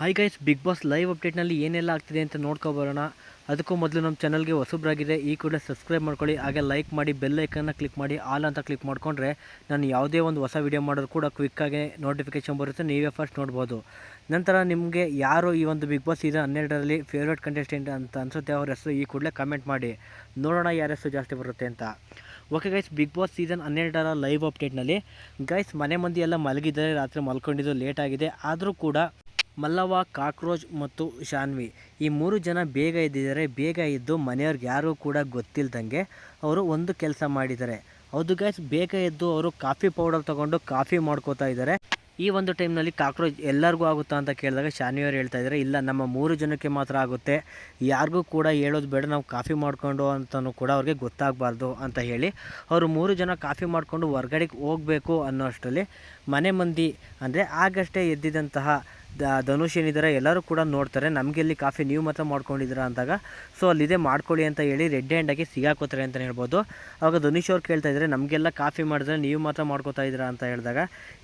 Hi guys big boss live ಅಪ್ಡೇಟ್ನಲ್ಲಿ ಏನೆಲ್ಲ ಆಗ್ತಿದೆ ಅಂತ ನೋಡ್ಕೊಬರೋಣ ಅದಕ್ಕೂ ಮೊದಲು ನಮ್ಮ ಚಾನಲ್ಗೆ ಹೊಸಬ್ರಾಗಿದೆ ಈ ಕೂಡಲೇ ಸಬ್ಸ್ಕ್ರೈಬ್ ಮಾಡ್ಕೊಳ್ಳಿ, ಹಾಗೆ ಲೈಕ್ ಮಾಡಿ ಬೆಲ್ ಐಕನ್ನ ಕ್ಲಿಕ್ ಮಾಡಿ ಆಲ್ ಅಂತ ಕ್ಲಿಕ್ ಮಾಡಿಕೊಂಡ್ರೆ ನಾನು ಯಾವುದೇ ಒಂದು ಹೊಸ ವೀಡಿಯೋ ಮಾಡೋದು ಕೂಡ ಕ್ವಿಕ್ಕಾಗಿ ನೋಟಿಫಿಕೇಷನ್ ಬರುತ್ತೆ, ನೀವೇ ಫಸ್ಟ್ ನೋಡ್ಬೋದು. ನಂತರ ನಿಮಗೆ ಯಾರು ಈ ಒಂದು ಬಿಗ್ ಬಾಸ್ ಸೀಸನ್ ಹನ್ನೆರಡರಲ್ಲಿ ಫೇವ್ರೇಟ್ ಕಂಟೆಸ್ಟೆಂಟ್ ಅಂತ ಅನಿಸುತ್ತೆ ಅವ್ರ ಹೆಸರು ಈ ಕೂಡಲೇ ಕಮೆಂಟ್ ಮಾಡಿ. ನೋಡೋಣ ಯಾರ ಹೆಸರು ಜಾಸ್ತಿ ಬರುತ್ತೆ ಅಂತ. Okay guys big boss season ಹನ್ನೆರಡರ ಲೈವ್ ಅಪ್ಡೇಟ್ನಲ್ಲಿ ಗೈಸ್ ಮನೆ ಮಂದಿ ಎಲ್ಲ ಮಲಗಿದ್ದಾರೆ, ರಾತ್ರಿ ಮಲ್ಕೊಂಡಿದ್ದು ಲೇಟ್ ಆಗಿದೆ, ಆದರೂ ಕೂಡ ಮಲ್ಲವ್ವ, ಕಾಕ್ರೋಚ್ ಮತ್ತು ಶಾನ್ವಿ. ಈ ಮೂರು ಜನ ಬೇಗ ಎದ್ದಿದ್ದಾರೆ. ಬೇಗ ಎದ್ದು ಮನೆಯವ್ರಿಗೆ ಯಾರೂ ಕೂಡ ಗೊತ್ತಿಲ್ದಂಗೆ ಅವರು ಒಂದು ಕೆಲಸ ಮಾಡಿದ್ದಾರೆ. ಹೌದು ಗ್ಯಾಸ್ ಬೇಗ ಎದ್ದು ಅವರು ಕಾಫಿ ಪೌಡರ್ ತೊಗೊಂಡು ಕಾಫಿ ಮಾಡ್ಕೋತಾ ಇದ್ದಾರೆ. ಈ ಒಂದು ಟೈಮ್ನಲ್ಲಿ ಕಾಕ್ರೋಚ್ ಎಲ್ಲರಿಗೂ ಆಗುತ್ತಾ ಅಂತ ಕೇಳಿದಾಗ ಶಾನ್ವಿಯವ್ರು ಹೇಳ್ತಾ ಇದ್ದಾರೆ, ಇಲ್ಲ, ನಮ್ಮ ಮೂರು ಜನಕ್ಕೆ ಮಾತ್ರ ಆಗುತ್ತೆ. ಯಾರಿಗೂ ಕೂಡ ಹೇಳೋದು ಬೇಡ, ನಾವು ಕಾಫಿ ಮಾಡಿಕೊಂಡು ಅಂತಲೂ ಕೂಡ ಅವ್ರಿಗೆ ಗೊತ್ತಾಗಬಾರ್ದು, ಅಂತ ಹೇಳಿ ಅವರು ಮೂರು ಜನ ಕಾಫಿ ಮಾಡಿಕೊಂಡು ಹೊರ್ಗಡೆಗೆ ಹೋಗಬೇಕು ಅನ್ನೋ ಅಷ್ಟರಲ್ಲಿ ಮನೆ ಮಂದಿ, ಅಂದರೆ ಆಗಷ್ಟೇ ಎದ್ದಿದ್ದಂತಹ ಧನುಷ್ ಏನಿದ್ದಾರೆ ಎಲ್ಲರೂ ಕೂಡ ನೋಡ್ತಾರೆ. ನಮಗೆ ಇಲ್ಲಿ ಕಾಫಿ ನೀವು ಮಾತ್ರ ಮಾಡ್ಕೊಂಡಿದ್ದೀರಾ ಅಂದಾಗ, ಸೊ ಅಲ್ಲಿದೆ ಮಾಡ್ಕೊಳ್ಳಿ ಅಂತ ಹೇಳಿ ರೆಡ್ ಹ್ಯಾಂಡಾಗಿ ಸಿಗಾಕೋತಾರೆ ಅಂತಲೇ ಹೇಳ್ಬೋದು. ಆವಾಗ ಧನುಷ್ ಅವ್ರು ಕೇಳ್ತಾ ಇದ್ದಾರೆ ನಮಗೆಲ್ಲ ಕಾಫಿ ಮಾಡಿದ್ರೆ ನೀವು ಮಾತ್ರ ಮಾಡ್ಕೋತಾ ಇದ್ದೀರಾ ಅಂತ ಹೇಳಿದಾಗ,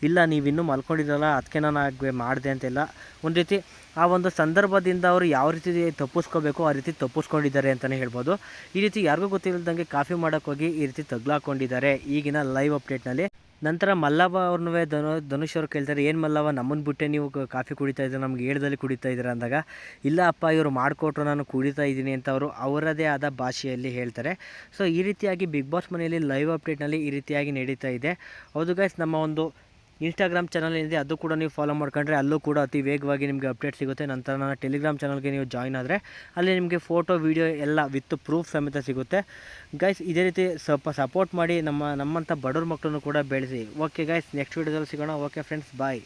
ಇಲ್ಲ, ನೀವು ಇನ್ನೂ ಮಲ್ಕೊಂಡಿದ್ರಲ್ಲ ಅದಕ್ಕೆ ನಾನು ಹಾಗೆ ಮಾಡಿದೆ ಅಂತೆಲ್ಲ ಒಂದು ರೀತಿ ಆ ಒಂದು ಸಂದರ್ಭದಿಂದ ಅವರು ಯಾವ ರೀತಿ ತಪ್ಪಿಸ್ಕೋಬೇಕು, ಆ ರೀತಿ ತಪ್ಪಿಸ್ಕೊಂಡಿದ್ದಾರೆ ಅಂತಲೇ ಹೇಳ್ಬೋದು. ಈ ರೀತಿ ಯಾರಿಗೂ ಗೊತ್ತಿಲ್ಲದಂಗೆ ಕಾಫಿ ಮಾಡೋಕ್ಕೋಗಿ ಈ ರೀತಿ ತಗ್ಲಾಕೊಂಡಿದ್ದಾರೆ ಈಗಿನ ಲೈವ್ ಅಪ್ಡೇಟ್ನಲ್ಲಿ. ನಂತರ ಮಲ್ಲವ್ವ ಅವ್ರನ್ನೂ ಧನು, ಧನುಷ್ ಅವ್ರು ಕೇಳ್ತಾರೆ, ಏನು ಮಲ್ಲವ್ವ ನಮ್ಮನ್ನು ಬಿಟ್ಟೆ ನೀವು ಕಾಫಿ ಕುಡಿತಾ ಇದ್ದೀರ? ನಮ್ಗೆ ಏಳದಲ್ಲಿ ಕುಡಿತಾ ಇದ್ದೀರಾ? ಅಂದಾಗ, ಇಲ್ಲ ಅಪ್ಪ, ಇವರು ಮಾಡಿಕೊಟ್ರು, ನಾನು ಕುಡಿತಾ ಇದ್ದೀನಿ ಅಂತ ಅವರು ಅವರದೇ ಆದ ಭಾಷೆಯಲ್ಲಿ ಹೇಳ್ತಾರೆ. ಸೊ ಈ ರೀತಿಯಾಗಿ ಬಿಗ್ ಬಾಸ್ ಮನೆಯಲ್ಲಿ ಲೈವ್ ಅಪ್ಡೇಟ್ನಲ್ಲಿ ಈ ರೀತಿಯಾಗಿ ನಡೀತಾ ಇದೆ. ಹೌದು ಗೈಸ್ ನಮ್ಮ ಒಂದು ಇನ್ಸ್ಟಾಗ್ರಾಮ್ ಚಾನಲ್ ಏನಿದೆ, ಅದು ಕೂಡ ನೀವು ಫಾಲೋ ಮಾಡ್ಕೊಂಡ್ರೆ ಅಲ್ಲೂ ಕೂಡ ಅತಿ ವೇಗವಾಗಿ ನಿಮಗೆ ಅಪ್ಡೇಟ್ ಸಿಗುತ್ತೆ. ನಂತರ ನನ್ನ ಟೆಲಿಗ್ರಾಮ್ ಚಾನಲ್ಗೆ ನೀವು ಜಾಯ್ನ್ ಆದರೆ ಅಲ್ಲಿ ನಿಮಗೆ ಫೋಟೋ ವೀಡಿಯೋ ಎಲ್ಲ ವಿತ್ ಪ್ರೂಫ್ ಸಮೇತ ಸಿಗುತ್ತೆ. ಗೈಸ್ ಇದೇ ರೀತಿ ಸ್ವಲ್ಪ ಸಪೋರ್ಟ್ ಮಾಡಿ ನಮ್ಮ ನಮ್ಮಂಥ ಬಡವ್ರ ಮಕ್ಕಳನ್ನು ಕೂಡ ಬೆಳೆಸಿ. ಓಕೆ ಗೈಸ್ ನೆಕ್ಸ್ಟ್ ವೀಡಿಯೋದಲ್ಲಿ ಸಿಗೋಣ. Okay friends bye